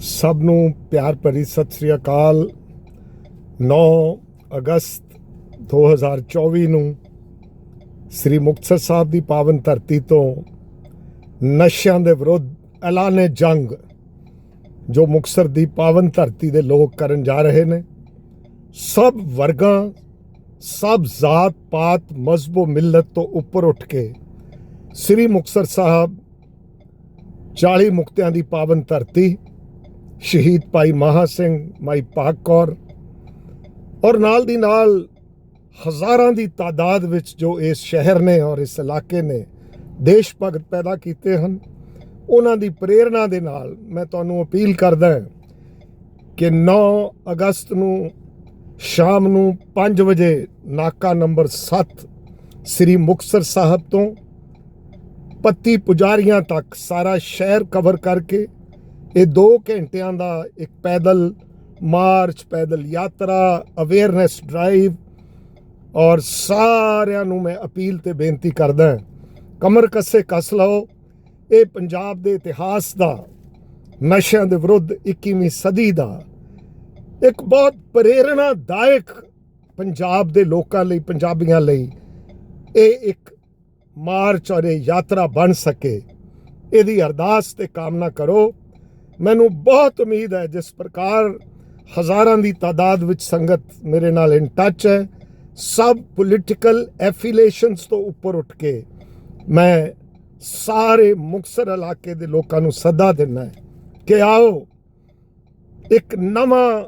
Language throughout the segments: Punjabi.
ਸਭ ਨੂੰ ਪਿਆਰ ਭਰੀ ਸਤਿ ਸ੍ਰੀ ਅਕਾਲ। 9 ਅਗਸਤ 2024 ਨੂੰ ਸ੍ਰੀ ਮੁਕਤਸਰ ਸਾਹਿਬ ਦੀ ਪਾਵਨ ਧਰਤੀ ਤੋਂ ਨਸ਼ਿਆਂ ਦੇ ਵਿਰੁੱਧ ਐਲਾਨੇ ਜੰਗ, ਜੋ ਮੁਕਤਸਰ ਦੀ ਪਾਵਨ ਧਰਤੀ ਦੇ ਲੋਕ ਕਰਨ ਜਾ ਰਹੇ ਨੇ। ਸਭ ਵਰਗਾਂ, ਸਭ ਜ਼ਾਤ ਪਾਤ ਮਜ਼ਬੋ ਮਿਲਤ ਤੋਂ ਉੱਪਰ ਉੱਠ ਕੇ ਸ੍ਰੀ ਮੁਕਤਸਰ ਸਾਹਿਬ 40 ਮੁਕਤਿਆਂ ਦੀ ਪਾਵਨ ਧਰਤੀ ਸ਼ਹੀਦ ਭਾਈ ਮਹਾ ਸਿੰਘ, ਮਾਈ ਪਾਕ ਕੌਰ ਔਰ ਨਾਲ ਦੀ ਨਾਲ ਹਜ਼ਾਰਾਂ ਦੀ ਤਾਦਾਦ ਵਿੱਚ ਜੋ ਇਸ ਸ਼ਹਿਰ ਨੇ ਔਰ ਇਸ ਇਲਾਕੇ ਨੇ ਦੇਸ਼ ਭਗਤ ਪੈਦਾ ਕੀਤੇ ਹਨ, ਉਹਨਾਂ ਦੀ ਪ੍ਰੇਰਣਾ ਦੇ ਨਾਲ ਮੈਂ ਤੁਹਾਨੂੰ ਅਪੀਲ ਕਰਦਾ ਹਾਂ ਕਿ 9 ਅਗਸਤ ਨੂੰ ਸ਼ਾਮ ਨੂੰ 5 ਵਜੇ ਨਾਕਾ ਨੰਬਰ 7 ਸ੍ਰੀ ਮੁਕਤਸਰ ਸਾਹਿਬ ਤੋਂ ਪੱਤੀ ਪੁਜਾਰੀਆਂ ਤੱਕ ਸਾਰਾ ਸ਼ਹਿਰ ਕਵਰ ਕਰਕੇ ਇਹ 2 ਘੰਟਿਆਂ ਦਾ ਇੱਕ ਪੈਦਲ ਮਾਰਚ, ਪੈਦਲ ਯਾਤਰਾ ਅਵੇਅਰਨੈਸ ਡਰਾਈਵ ਔਰ ਸਾਰਿਆਂ ਨੂੰ ਮੈਂ ਅਪੀਲ ਤੇ ਬੇਨਤੀ ਕਰਦਾ ਕਮਰ ਕੱਸੇ ਕੱਸ ਲਓ। ਇਹ ਪੰਜਾਬ ਦੇ ਇਤਿਹਾਸ ਦਾ, ਨਸ਼ਿਆਂ ਦੇ ਵਿਰੁੱਧ 21ਵੀਂ ਸਦੀ ਦਾ ਇੱਕ ਬਹੁਤ ਪ੍ਰੇਰਣਾਦਾਇਕ ਪੰਜਾਬ ਦੇ ਲੋਕਾਂ ਲਈ, ਪੰਜਾਬੀਆਂ ਲਈ ਇਹ ਇੱਕ ਮਾਰਚ ਔਰ ਇਹ ਯਾਤਰਾ ਬਣ ਸਕੇ। ਇਹਦੀ ਅਰਦਾਸ ਤੇ ਕਾਮਨਾ ਕਰੋ। ਮੈਨੂੰ ਬਹੁਤ ਉਮੀਦ ਹੈ ਜਿਸ ਪ੍ਰਕਾਰ ਹਜ਼ਾਰਾਂ ਦੀ ਤਾਦਾਦ ਵਿੱਚ ਸੰਗਤ ਮੇਰੇ ਨਾਲ ਇਨ ਟੱਚ ਹੈ। ਸਭ ਪੋਲੀਟੀਕਲ ਐਫੀਲੀਏਸ਼ਨਸ ਤੋਂ ਉੱਪਰ ਉੱਠ ਕੇ ਮੈਂ ਸਾਰੇ ਮੁਕਤਸਰ ਇਲਾਕੇ ਦੇ ਲੋਕਾਂ ਨੂੰ ਸੱਦਾ ਦਿੰਦਾ ਹੈ ਕਿ ਆਓ, ਇੱਕ ਨਵਾਂ,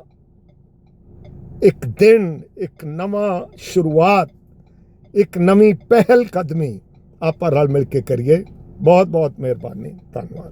ਇੱਕ ਦਿਨ, ਇੱਕ ਨਵਾਂ ਸ਼ੁਰੂਆਤ, ਇੱਕ ਨਵੀਂ ਪਹਿਲ ਕਦਮੀ ਆਪਾਂ ਰਲ ਮਿਲ ਕੇ ਕਰੀਏ। ਬਹੁਤ ਬਹੁਤ ਮਿਹਰਬਾਨੀ। ਧੰਨਵਾਦ।